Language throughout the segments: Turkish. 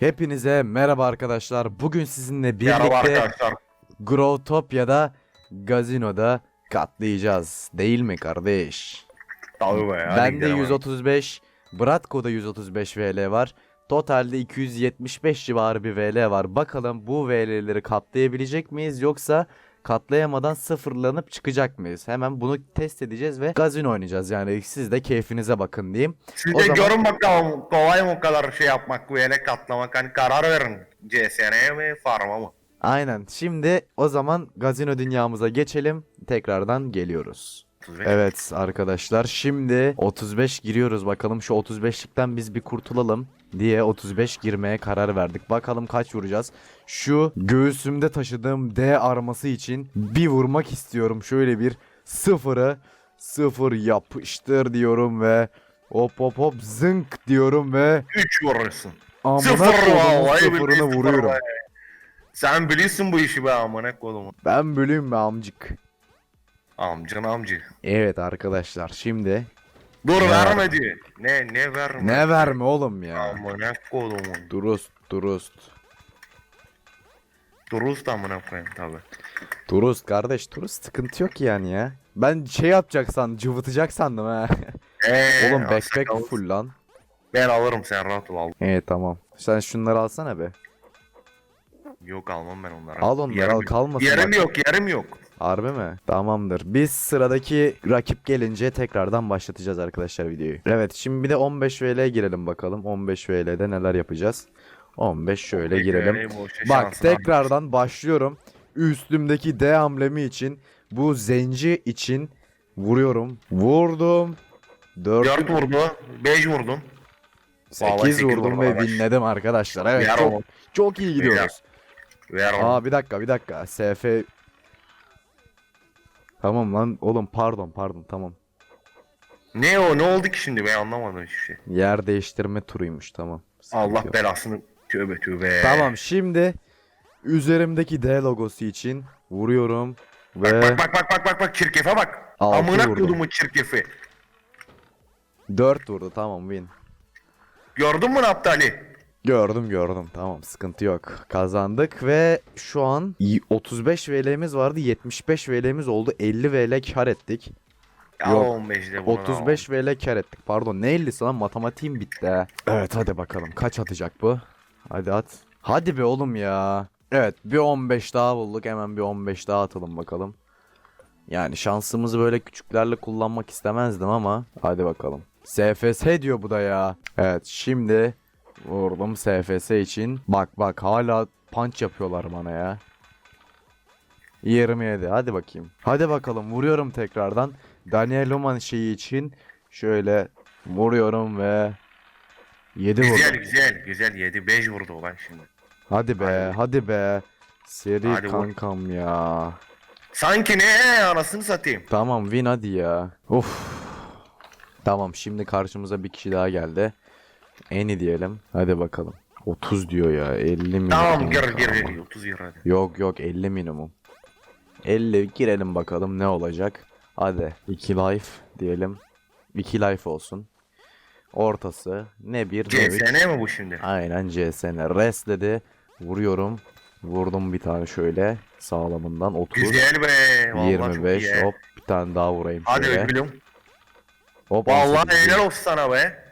Hepinize merhaba arkadaşlar. Bugün sizinle birlikte. Growtopia'da gazinoda katlayacağız. Değil mi kardeş? Tabii be. Bende gidelim. 135, Bratko'da 135 VL var. Totalde 275 civarı bir VL var. Bakalım bu VL'leri katlayabilecek miyiz yoksa katlayamadan sıfırlanıp çıkacak mıyız? Hemen bunu test edeceğiz ve gazino oynayacağız. Yani siz de keyfinize bakın diyeyim. Siz O de zaman- görün bakalım kolay mı kadar şey yapmak böyle katlamak hani karar verin. CSN'ye mi farma mı? Aynen. Şimdi o zaman gazino dünyamıza geçelim. Tekrardan geliyoruz. 35. Evet arkadaşlar şimdi 35 giriyoruz bakalım şu 35'likten biz bir kurtulalım diye 35 girmeye karar verdik. Bakalım kaç vuracağız. Şu göğsümde taşıdığım D arması için bir vurmak istiyorum. Şöyle bir sıfırı sıfır yapıştır diyorum ve hop hop hop zınk diyorum ve 3 vurursun. amına Sıfır vallahi sıfırını sıfır vuruyorum. Sen biliyorsun bu işi be amına kodumu. Ben bölüyüm be amcık. Amcın amcı. Evet arkadaşlar şimdi Dur Ya. verme diyor. Ne ne verme. ne verme oğlum ya. Amına kodumun. Durust durust. Duruz da amına koyayım tabi. Durust kardeş durust sıkıntı yok yani ya. Ben şey yapacaksan cıvıtacak sandım ha. Eee. oğlum backpack full lan. Ben alırım sen rahat ol al. Evet tamam. Sen şunları alsana be. Yok almam ben onları. Al onları Yerim al kalmasın. Yerim bak. yok yerim yok. Harbi mi? Tamamdır. Biz sıradaki rakip gelince tekrardan başlatacağız arkadaşlar videoyu. Evet şimdi bir de 15 VL girelim bakalım. 15 VL'de neler yapacağız. 15 şöyle girelim. Bak tekrardan başlıyorum. Üstümdeki D hamlemi için bu zenci için vuruyorum. Vurdum. 4 4 vurdu. 5 vurdum. Vallahi 8 sekiz vurdum vurdum ve winledim arkadaşlar. Evet çok, çok iyi gidiyoruz. Aa bir dakika bir dakika. SF Tamam lan oğlum pardon pardon tamam. Ne o ne oldu ki şimdi ben anlamadım hiçbir şey. Yer değiştirme turuymuş tamam. Sıkıntı Allah yok. belasını tövbe tövbe. Tamam şimdi üzerimdeki D logosu için vuruyorum ve Bak bak bak bak bak bak çirkefe bak. Altı Amına vurdum. kodumu çirkefi. 4 vurdu tamam win. Gördün mü Naptali? Gördüm gördüm tamam sıkıntı yok. Kazandık ve şu an y- 35 VL'miz vardı 75 VL'miz oldu 50 VL kar ettik. Ya Yok. 15'de bunu 35 VL kar ettik pardon ne 50'si lan matematiğim bitti ha. Evet hadi bakalım kaç atacak bu? Hadi at. Hadi be oğlum ya. Evet bir 15 daha bulduk hemen bir 15 daha atalım bakalım. Yani şansımızı böyle küçüklerle kullanmak istemezdim ama hadi bakalım. SFS diyor bu da ya. Evet şimdi vurdum SFS için. Bak bak hala punch yapıyorlar bana ya. 27 hadi bakayım. Hadi bakalım vuruyorum tekrardan. Daniel Luman şeyi için şöyle vuruyorum ve 7 Güzel vurdum. güzel güzel yedi 5 vurdu olan şimdi. Hadi be Hadi. hadi be. Seri Hadi vur. kankam ya. Sanki ne anasını satayım. Tamam win hadi ya. Of. Tamam şimdi karşımıza bir kişi daha geldi. Eni diyelim. Hadi bakalım. 30 diyor ya 50 minimum. Tamam gir gir Tamam. gir 30 gir hadi. Yok yok 50 minimum. 50 girelim bakalım ne olacak. Hadi 2 life diyelim. 2 life olsun. Ortası ne 1 ne 3. CSN mi bu şimdi? Aynen CSN. Rest dedi. Vuruyorum. Vurdum bir tane şöyle. Sağlamından 30. Güzel be. Vallahi çok 25 iyi. hop bir tane daha vurayım Hadi şöyle. be gülüm. Hop Vallahi 18. helal olsun sana be.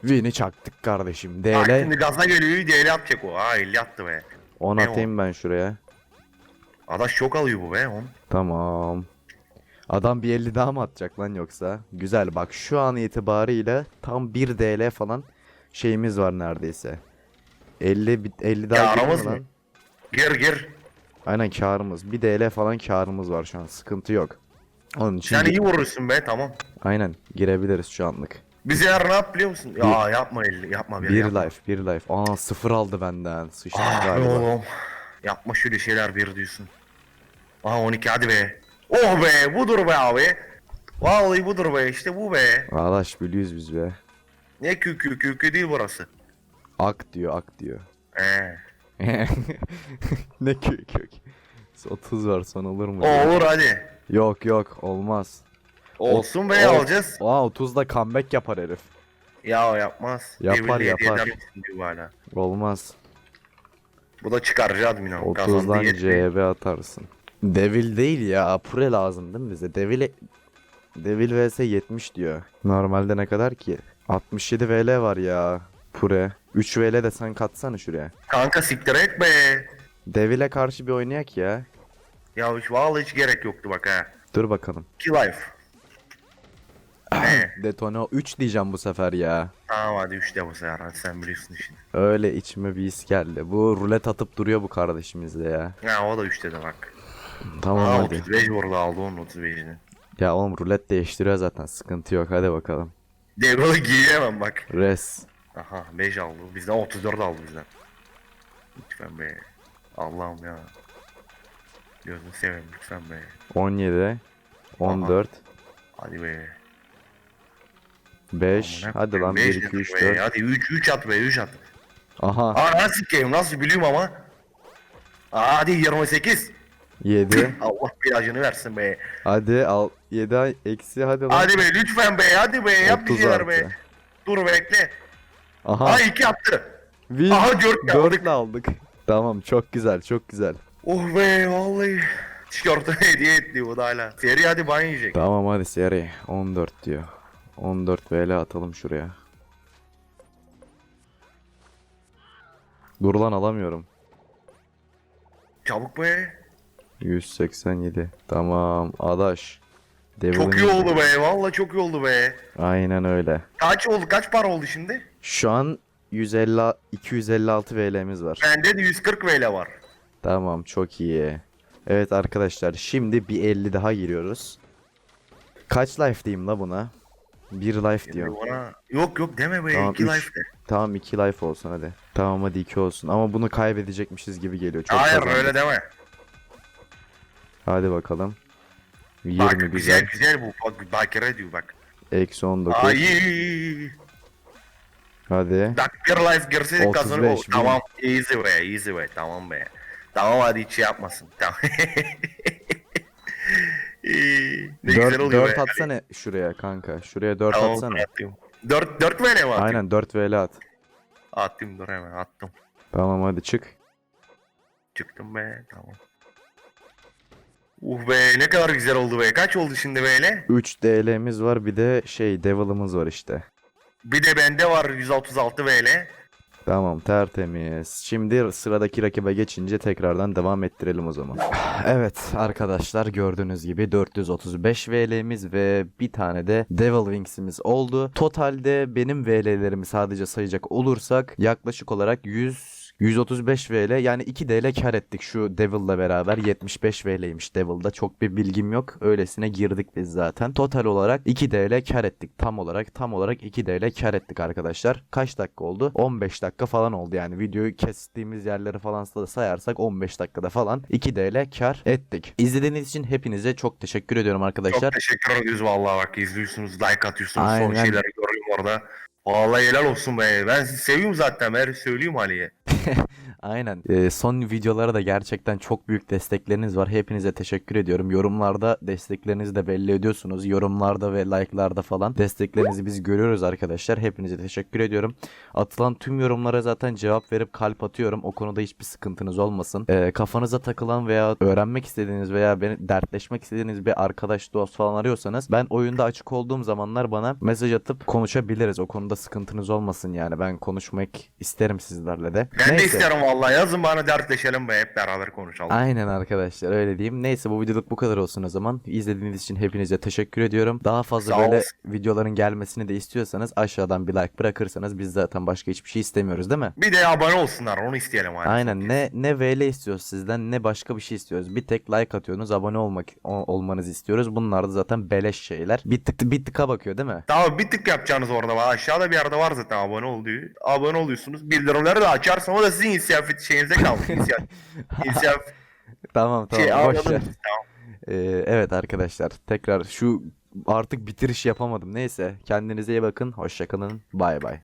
Win'i çaktık kardeşim. Bak DL şimdi gaza geliyor DL atacak o. Ha 50 attı be. 10 Ne atayım ben şuraya. Adaş çok alıyor bu be on. Tamam. Adam bir 50 daha mı atacak lan yoksa? Güzel bak şu an itibariyle tam 1 DL falan şeyimiz var neredeyse. 50 bit- 50 daha Karımız girdi mi mı? lan? Gir gir. Aynen karımız. 1 DL falan karımız var şu an. Sıkıntı yok. Onun için gi- iyi vurursun be tamam. aynen girebiliriz şu anlık. Biz eğer ne yap biliyor musun? Ya yapma 50 yapma bir Bir yapma. life, bir life. Aa sıfır aldı benden. Sıçtım Ah be galiba. oğlum. Yapma şöyle şeyler bir diyorsun. Aha 12 hadi be. Oh be budur be abi. Vallahi budur be işte bu be. Arkadaş biliyoruz biz be. Ne kükü kükü değil burası. Ak diyor, ak diyor. Ee. ne kök kök. 30 var son olur mu? Olur hadi. Yok yok olmaz. Olsun be O- alacağız. Aa 30'da comeback yapar herif. Ya o yapmaz. Yapar, Devirli hediye yapar. diyor hala. Olmaz. Bu da çıkarıcı admin abi. Kazandı 30'dan yetmiyor. CB atarsın. Devil değil ya. Apure lazım değil mi bize? Devil Devil vs 70 diyor. Normalde ne kadar ki? 67 VL var ya. Pure. 3 VL de sen katsana şuraya. Kanka siktir et be. Devil'e karşı bir oynayak ya. Ya hiç vallahi hiç gerek yoktu bak ha. Dur bakalım. Ki life. Ne? Detone 3 diyeceğim bu sefer ya. Tamam hadi 3'te bu sefer hadi sen biliyorsun işini. Öyle içime bir his geldi. Bu rulet atıp duruyor bu kardeşimiz de ya. Ya o da 3'te de bak. Tamam Aa hadi. 35 burada aldı onun 35'ini. Ya oğlum rulet değiştiriyor zaten. Sıkıntı yok. Hadi bakalım. Devralı giyemem bak. Res. Aha 5 aldı. Bizden 34 aldı bizden. Lütfen be. Allah'ım ya. Gözünü seveyim lütfen be. 17. 14. Hadi be. 5. Amına Hadi lan 1 koyayım, 2 beş 3 be. 4. Hadi 3 3 at be 3 at. Aha. Aa nasıl sikeyim nasıl biliyorum ama. Aa, hadi 28. 7. Allah bir acını versin be. Hadi al 7 ay eksi hadi lan. Hadi be lütfen be hadi be yap bir 30 şeyler be. artı. Dur bekle. Aha. Aa 2 attı. Win. Aha, dört aldık. 4 aldık. Tamam çok güzel çok güzel. Oh be vallahi. Tişörtü hediye etti o da hala. Seri hadi ban yiyecek. Tamam hadi seri 14 diyor. 14 VL atalım şuraya. Dur lan alamıyorum. Çabuk be. 187. Tamam adaş. Çok Devil'in- iyi oldu be. Vallahi çok iyi oldu be. Aynen öyle. Kaç oldu? Kaç para oldu şimdi? Şu an 150 256 VL'miz var. Bende de 140 VL var. Tamam çok iyi. Evet arkadaşlar şimdi bir 50 daha giriyoruz. Kaç life diyeyim la buna? 1 life diyorum. Bana... Yok yok deme be. Tamam, 2 üç. life de. Tamam 2 life olsun hadi. Tamam hadi 2 olsun ama bunu kaybedecekmişiz gibi geliyor. Çok Hayır kazandık. öyle deme. Hadi bakalım. 20 Bak güzel. güzel güzel bu. Bak bakire diyor bak. Eksi 19. Ay. Hadi. Bak bir life 35 kazanır. bin. Tamam easy be easy be tamam be. Tamam hadi hiç şey yapmasın. Tamam. Güzel 4, oluyor 4 be. atsana şuraya kanka. Şuraya 4 Tamam atsana. atayım. 4 4 VL mi? Aynen 4 VL at. Attım dur hemen attım. Tamam hadi çık. Çıktım be tamam. Uh be ne kadar güzel oldu be. Kaç oldu şimdi böyle? 3 DL'miz var bir de şey Devil'ımız var işte. Bir de bende var 136 VL. Tamam tertemiz. Şimdi sıradaki rakibe geçince tekrardan devam ettirelim o zaman. Evet arkadaşlar gördüğünüz gibi 435 VL'miz ve bir tane de Devil Wings'imiz oldu. Totalde benim VL'lerimi sadece sayacak olursak yaklaşık olarak 100 135 VL yani 2 DL kar ettik şu Devil'la beraber 75 VL'ymiş Devil'da çok bir bilgim yok öylesine girdik biz zaten. Total olarak 2 DL kar ettik tam olarak tam olarak 2 DL kar ettik arkadaşlar. Kaç dakika oldu? 15 dakika falan oldu yani videoyu kestiğimiz yerleri falan sayarsak 15 dakikada falan 2 DL kar ettik. İzlediğiniz için hepinize çok teşekkür ediyorum arkadaşlar. Çok teşekkür ediyoruz vallahi bak izliyorsunuz like atıyorsunuz son Aynen. şeyleri görüyorum orada. Vallahi helal olsun be. Ben seviyorum zaten. Ben söyleyeyim Ali'ye. Aynen. Ee, son videolara da gerçekten çok büyük destekleriniz var. Hepinize teşekkür ediyorum. Yorumlarda desteklerinizi de belli ediyorsunuz. Yorumlarda ve like'larda falan desteklerinizi biz görüyoruz arkadaşlar. Hepinize teşekkür ediyorum. Atılan tüm yorumlara zaten cevap verip kalp atıyorum. O konuda hiçbir sıkıntınız olmasın. Ee, kafanıza takılan veya öğrenmek istediğiniz veya beni dertleşmek istediğiniz bir arkadaş dost falan arıyorsanız ben oyunda açık olduğum zamanlar bana mesaj atıp konuşabiliriz. O konuda sıkıntınız olmasın yani. Ben konuşmak isterim sizlerle de. Ben de Neyse. isterim vallahi. Yazın bana dertleşelim be. Hep beraber konuşalım. Aynen arkadaşlar öyle diyeyim. Neyse bu videoluk bu kadar olsun o zaman. İzlediğiniz için hepinize teşekkür ediyorum. Daha fazla Sağ böyle olsun. videoların gelmesini de istiyorsanız aşağıdan bir like bırakırsanız biz zaten başka hiçbir şey istemiyoruz değil mi? Bir de abone olsunlar. Onu isteyelim hani. Aynen ne ne VL istiyoruz sizden ne başka bir şey istiyoruz. Bir tek like atıyorsunuz abone olmak olmanızı istiyoruz. Bunlar da zaten beleş şeyler. Bir tık bir tıka bakıyor değil mi? Tamam bir tık yapacağınız orada var. Aşağıda bir yerde var zaten abone ol diyor. Abone oluyorsunuz. Bildirimleri de açarsan o da sizin inisiyatif şeyinize kaldı. İnisiyat, inisiyatif Tamam tamam şey boş ver. Tamam. Ee, evet arkadaşlar tekrar şu artık bitiriş yapamadım. Neyse kendinize iyi bakın. Hoşçakalın. Bay bay.